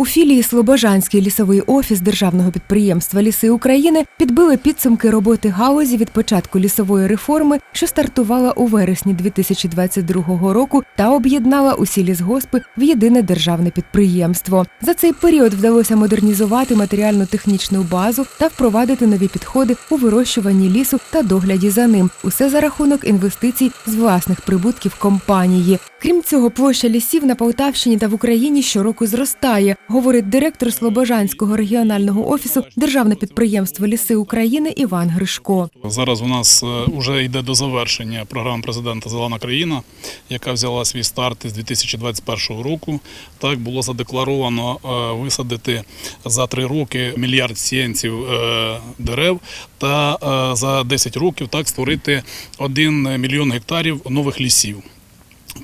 У філії Слобожанський лісовий офіс державного підприємства Ліси України підбили підсумки роботи галузі від початку лісової реформи, що стартувала у вересні 2022 року та об'єднала усі лісгоспи в єдине державне підприємство. За цей період вдалося модернізувати матеріально-технічну базу та впровадити нові підходи у вирощуванні лісу та догляді за ним. Усе за рахунок інвестицій з власних прибутків компанії. Крім цього, площа лісів на Полтавщині та в Україні щороку зростає, говорить директор Слобожанського регіонального офісу Державне підприємство Ліси України Іван Гришко. Зараз у нас вже йде до завершення програма президента Зелена країна, яка взяла свій старт із 2021 року. Так було задекларовано е, висадити за три роки мільярд сіянців е, дерев та е, за 10 років так створити 1 мільйон гектарів нових лісів.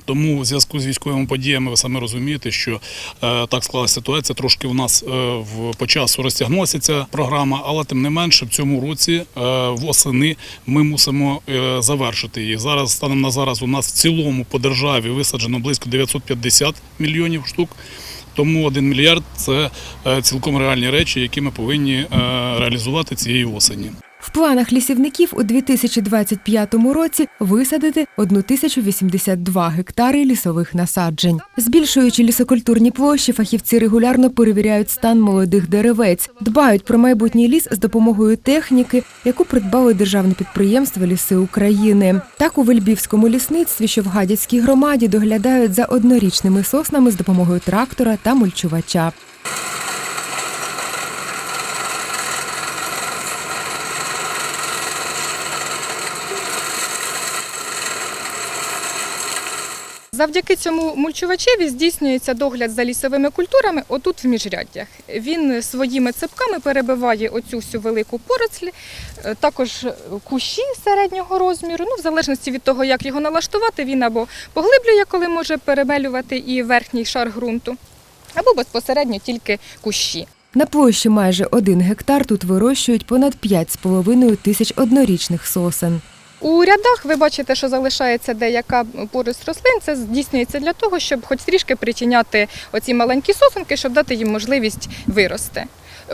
Тому в зв'язку з військовими подіями ви самі розумієте, що е, так склалася ситуація. Трошки у нас е, в по часу розтягнулася ця програма, але тим не менше в цьому році е, восени ми мусимо е, завершити її. Зараз станом на зараз у нас в цілому по державі висаджено близько 950 мільйонів штук. Тому 1 мільярд це е, цілком реальні речі, які ми повинні е, реалізувати цієї осені. В планах лісівників у 2025 році висадити 1082 гектари лісових насаджень. Збільшуючи лісокультурні площі, фахівці регулярно перевіряють стан молодих деревець, дбають про майбутній ліс з допомогою техніки, яку придбало державне підприємство Ліси України. Так у Вельбівському лісництві, що в Гадяцькій громаді, доглядають за однорічними соснами з допомогою трактора та мульчувача. Завдяки цьому мульчувачеві здійснюється догляд за лісовими культурами отут в міжряддях. Він своїми цепками перебиває оцю всю велику порослі, е, також кущі середнього розміру. Ну, в залежності від того, як його налаштувати, він або поглиблює, коли може перемелювати і верхній шар ґрунту, або безпосередньо тільки кущі. На площі майже один гектар тут вирощують понад 5,5 тисяч однорічних сосен. У рядах ви бачите, що залишається деяка поруч рослин. Це здійснюється для того, щоб хоч трішки притіняти оці маленькі сосенки, щоб дати їм можливість вирости.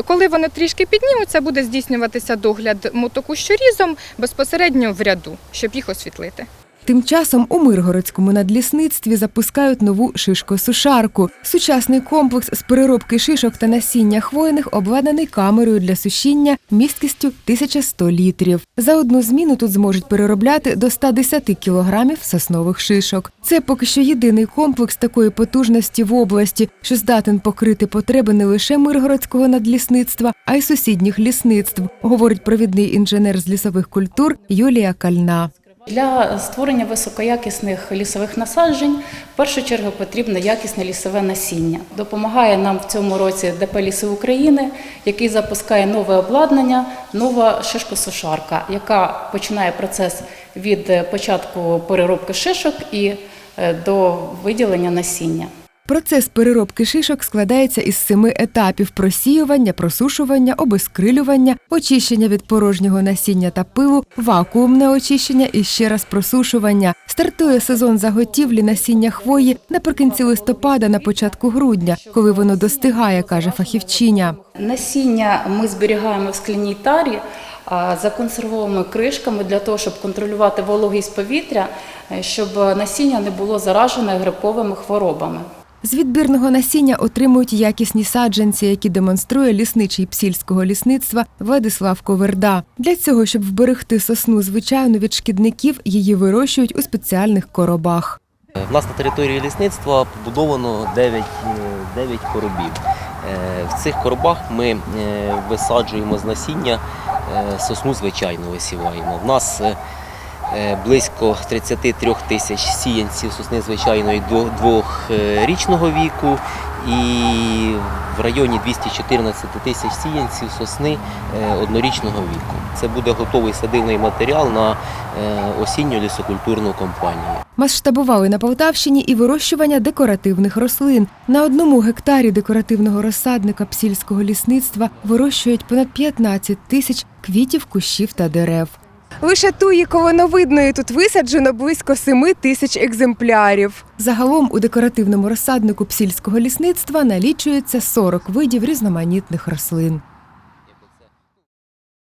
Коли вони трішки піднімуться, буде здійснюватися догляд мотокущорізом безпосередньо в ряду, щоб їх освітлити. Тим часом у Миргородському надлісництві запускають нову шишкосушарку. Сучасний комплекс з переробки шишок та насіння хвойних обладнаний камерою для сушіння місткістю 1100 літрів. За одну зміну тут зможуть переробляти до 110 кілограмів соснових шишок. Це поки що єдиний комплекс такої потужності в області, що здатен покрити потреби не лише Миргородського надлісництва, а й сусідніх лісництв, говорить провідний інженер з лісових культур Юлія Кальна. Для створення високоякісних лісових насаджень в першу чергу потрібне якісне лісове насіння. Допомагає нам в цьому році ДП «Ліси України, який запускає нове обладнання, нова шишкосушарка, яка починає процес від початку переробки шишок і е, до виділення насіння. Процес переробки шишок складається із семи етапів: просіювання, просушування, обезкрилювання, очищення від порожнього насіння та пилу, вакуумне очищення і ще раз просушування. Стартує сезон заготівлі насіння хвої наприкінці листопада, на початку грудня, коли воно достигає, каже фахівчиня. Насіння ми зберігаємо в скляній тарі а, законсервованими кришками для того, щоб контролювати вологість повітря, е, щоб насіння не було заражене гриповими хворобами. З відбірного насіння отримують якісні саджанці, які демонструє лісничий псільського лісництва Владислав Коверда. Для цього, щоб вберегти сосну звичайно від шкідників, її вирощують у спеціальних коробах. У нас на території лісництва побудовано 9, е, 9 коробів. Е, В цих коробах ми е, висаджуємо з насіння е, сосну звичайно висіваємо. В нас е, е, близько 33 тисяч сіянців сосни звичайної двохрічного віку і в районі 214 тисяч сіянців сосни е, однорічного віку. Це буде готовий садивний матеріал на е, осінню лісокультурну кампанію. Масштабували на Полтавщині і вирощування декоративних рослин. На одному гектарі декоративного розсадника псільського лісництва вирощують понад 15 тисяч квітів, кущів та дерев. Лише туї колоновидної тут висаджено близько 7 тисяч екземплярів. Загалом у декоративному розсаднику псільського лісництва налічується 40 видів різноманітних рослин.